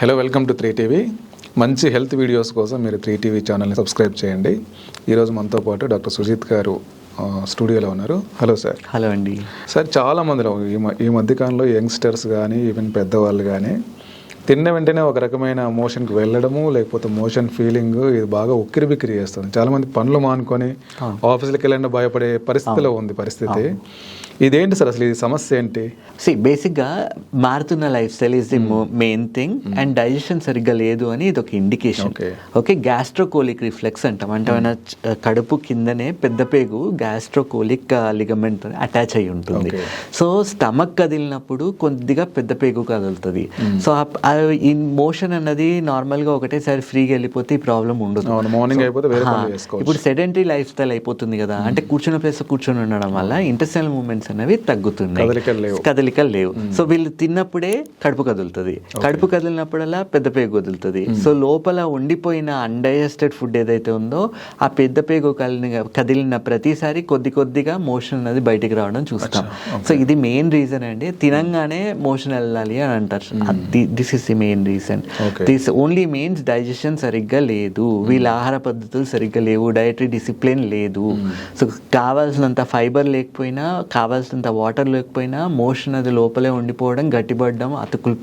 Hello welcome to three TV మంచి health videos కోసం మీరు త్రీ టీవీ ఛానల్ని సబ్స్క్రైబ్ చేయండి. ఈరోజు మనతో పాటు డాక్టర్ సుజిత్ గారు స్టూడియోలో ఉన్నారు. హలో సార్ హలో అండి. సార్ చాలా మందిలో ఈ ఈ మధ్యకాలంలో యంగ్స్టర్స్ కానీ ఈవెన్ పెద్దవాళ్ళు కానీ తిన్న వెంటనే ఒక రకమైన మోషన్కి వెళ్ళడము లేకపోతే మోషన్ ఫీలింగ్ ఇది బాగా ఉక్కిరి బిక్కిరి చేస్తుంది. చాలా మంది పనులు మానుకొని ఆఫీసులకు వెళ్ళండి భయపడే పరిస్థితిలో ఉంది పరిస్థితి. ఇదేంటి సార్ అసలు ఈ సమస్య ఏంటి? సి బేసిక్గా మారుతున్న life style is the main thing and digestion సరిగ్గా లేదు అని ఇది ఒక ఇండికేషన్. ఓకే గ్యాస్ట్రోకోలిక్ రిఫ్లెక్స్ అంటాం. అంటే మన చ- కడుపు కిందనే పెద్ద పేగు గ్యాస్ట్రోకోలిక్ లిగమెంట్ అటాచ్ అయి ఉంటుంది. సో స్టమక్ కదిలినప్పుడు కొద్దిగా పెద్ద పేగు కదులుతుంది. సో ఈ మోషన్ అన్నది నార్మల్గా ఒకటేసారి ఫ్రీగా వెళ్ళిపోతే ఈ ప్రాబ్లం ఉండదు. ఇప్పుడు సెడెంటరీ లైఫ్ స్టైల్ అయిపోతుంది కదా. అంటే కూర్చున్న ప్లేస్ కూర్చొని ఉండడం వల్ల ఇంటెస్టైనల్ మూమెంట్స్ అనేవి తగ్గుతున్నాయి. కదలికలు లేవు. సో వీళ్ళు తిన్నప్పుడే కడుపు కదులుతుంది. కడుపు కదిలినప్పుడల్లా పెద్ద పేగు కదులుతుంది. సో లోపల ఉండిపోయిన అన్డైజెస్టెడ్ ఫుడ్ ఏదైతే ఉందో ఆ పెద్ద పేగు కదిలిన కదిలిన ప్రతిసారి కొద్ది కొద్దిగా మోషన్ అనేది బయటికి రావడం చూస్తాం. సో ఇది మెయిన్ రీజన్ అండి. తినంగానే మోషన్ వెళ్ళాలి అని అంటారు. This is the main reason. This only means digestion సరిగ్గా లేదు. వీళ్ళ ఆహార పద్ధతులు సరిగ్గా లేవు. డైటరీ డిసిప్లిన్ లేదు. సో కావాల్సినంత ఫైబర్ లేకపోయినా కావాల్సినంత వాటర్ లేకపోయినా మోషన్ అది లోపలే ఉండిపోవడం గట్టిపడడం అతుకులు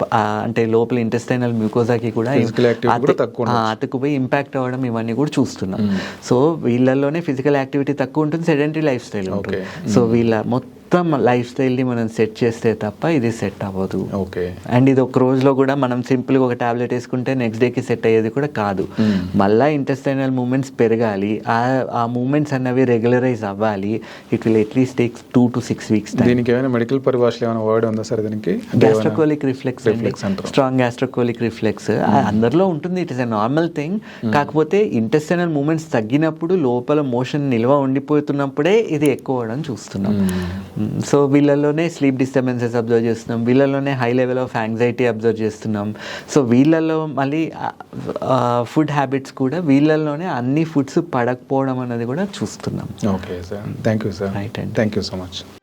అంటే లోపల ఇంటెస్టైనల్ మ్యూకోజాకి కూడా అతుకుపోయి ఇంపాక్ట్ అవ్వడం ఇవన్నీ కూడా చూస్తున్నాం. సో వీళ్ళల్లోనే ఫిజికల్ యాక్టివిటీ తక్కువ ఉంటుంది సెడెంటరీ లైఫ్ స్టైల్ ఉంటుంది సో వీళ్ళ మొత్తం లైఫ్ స్టైల్ని మనం సెట్ చేస్తే తప్ప ఇది సెట్ అవ్వదు. ఓకే. అండ్ ఇది ఒక రోజులో కూడా మనం సింపుల్గా ఒక టాబ్లెట్ వేసుకుంటే నెక్స్ట్ డేకి సెట్ అయ్యేది కూడా కాదు. మళ్ళా ఇంటెస్టైనల్ మూమెంట్స్ పెరగాలి. ఆ ఆ మూమెంట్స్ అన్నవి రెగ్యులరైజ్ అవ్వాలి. It will at least takes two to six weeks దీనికి ఏమైనా మెడికల్ పరిభాషలో ఏమైనా వర్డ్ ఉందా సార్ దీనికి? Gastrocolic reflex. Strong gastrocolic reflex అందరిలో ఉంటుంది. It is a normal thing కాకపోతే ఇంటెస్టైనల్ మూమెంట్స్ తగ్గినప్పుడు లోపల మోషన్ నిల్వ ఉండిపోతున్నప్పుడే ఇది ఎక్కువ అవడం చూస్తున్నాం. సో వీళ్ళలోనే స్లీప్ డిస్టర్బెన్సెస్ అబ్జర్వ్ చేస్తున్నాం. వీళ్ళలోనే high level of anxiety observe చేస్తున్నాం. సో వీళ్ళలో మళ్ళీ ఫుడ్ హ్యాబిట్స్ కూడా వీళ్ళలోనే అన్ని ఫుడ్స్ పడకపోవడం అనేది కూడా చూస్తున్నాం. Okay sir thank you sir Right, and- thank you so much